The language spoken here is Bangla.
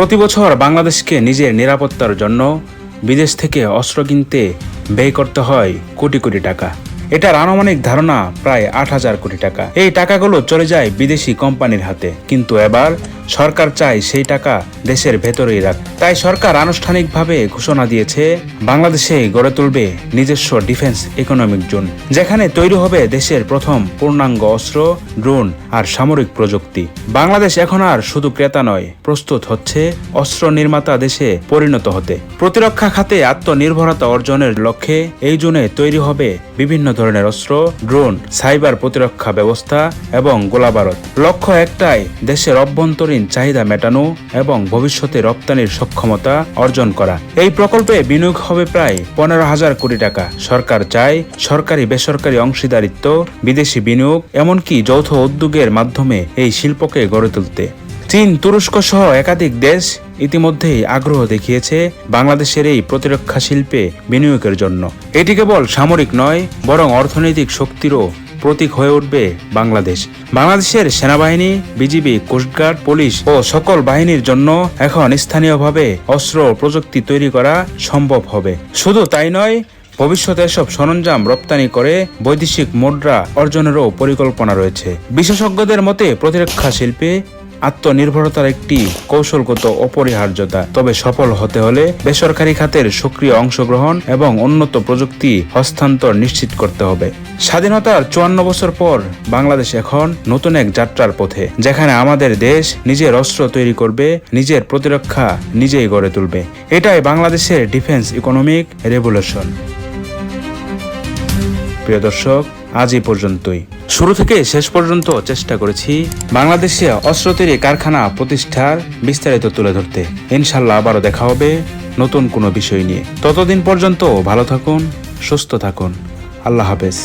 প্রতি বছর বাংলাদেশকে নিজের নিরাপত্তার জন্য বিদেশ থেকে অস্ত্র কিনতে ব্যয় করতে হয় কোটি কোটি টাকা। এটার আনুমানিক ধারণা প্রায় আট হাজার কোটি টাকা। এই টাকাগুলো চলে যায় বিদেশি কোম্পানির হাতে। কিন্তু এবার সরকার চায় সেই টাকা দেশের ভেতরেই রাখ। তাই সরকার আনুষ্ঠানিকভাবে ঘোষণা দিয়েছে, বাংলাদেশে গড়ে তুলবে নিজস্ব ডিফেন্স ইকোনমিক জোন, যেখানে তৈরি হবে দেশের প্রথম পূর্ণাঙ্গ অস্ত্র, ড্রোন আর সামরিক প্রযুক্তি। বাংলাদেশ এখন আর শুধু ক্রেতা নয়, প্রস্তুত হচ্ছে অস্ত্র নির্মাতা দেশে পরিণত হতে। প্রতিরক্ষা খাতে আত্মনির্ভরতা অর্জনের লক্ষ্যে এই জোনে তৈরি হবে বিভিন্ন ধরনের অস্ত্র, ড্রোন, সাইবার প্রতিরক্ষা ব্যবস্থা এবং গোলাবারত লক্ষ্য একটাই, দেশের অভ্যন্তরীণ চাহিদা মেটানো এবং ভবিষ্যতে রপ্তানির সক্ষমতা অর্জন করা। এই প্রকল্পে বিনিয়োগ হবে প্রায় পনেরো হাজার কোটি টাকা। সরকার চায় সরকারি বেসরকারি অংশীদারিত্ব, বিদেশি বিনিয়োগ, এমনকি যৌথ উদ্যোগের মাধ্যমে এই শিল্পকে গড়ে তুলতে। চীন, তুরস্ক সহ একাধিক দেশ ইতিমধ্যেই আগ্রহ দেখিয়েছে বাংলাদেশের এই প্রতিরক্ষা শিল্পে বিনিয়োগের জন্য। এটি কেবল সামরিক নয়, বরং অর্থনৈতিক শক্তিরও প্রতীক হয়ে উঠবে বাংলাদেশ। বাংলাদেশের সেনাবাহিনী, বিজিবি, কোস্টগার্ড, পুলিশ ও সকল বাহিনীর জন্য এখন স্থানীয়ভাবে অস্ত্র প্রযুক্তি তৈরি করা সম্ভব হবে। শুধু তাই নয়, ভবিষ্যতে এসব সরঞ্জাম রপ্তানি করে বৈদেশিক মুদ্রা অর্জনেরও পরিকল্পনা রয়েছে। বিশেষজ্ঞদের মতে, প্রতিরক্ষা শিল্পে আত্মনির্ভরতার একটি কৌশলগত অপরিহার্যতা। তবে সফল হতে হলে বেসরকারি খাতের সক্রিয় অংশগ্রহণ এবং উন্নত প্রযুক্তি হস্তান্তর নিশ্চিত করতে হবে। স্বাধীনতার চুয়ান্ন বছর পর বাংলাদেশ এখন নতুন এক যাত্রার পথে, যেখানে আমাদের দেশ নিজের অস্ত্র তৈরি করবে, নিজের প্রতিরক্ষা নিজেই গড়ে তুলবে। এটাই বাংলাদেশের ডিফেন্স ইকোনমিক রেভলিউশন প্রিয় দর্শক আজ এ পর্যন্তই। শুরু থেকে শেষ পর্যন্ত চেষ্টা করেছি বাংলাদেশে অস্ত্র তৈরি কারখানা প্রতিষ্ঠার বিস্তারিত তুলে ধরতে। ইনশাল্লাহ আবারও দেখা হবে নতুন কোনো বিষয় নিয়ে। ততদিন পর্যন্ত ভালো থাকুন, সুস্থ থাকুন। আল্লাহ হাফেজ।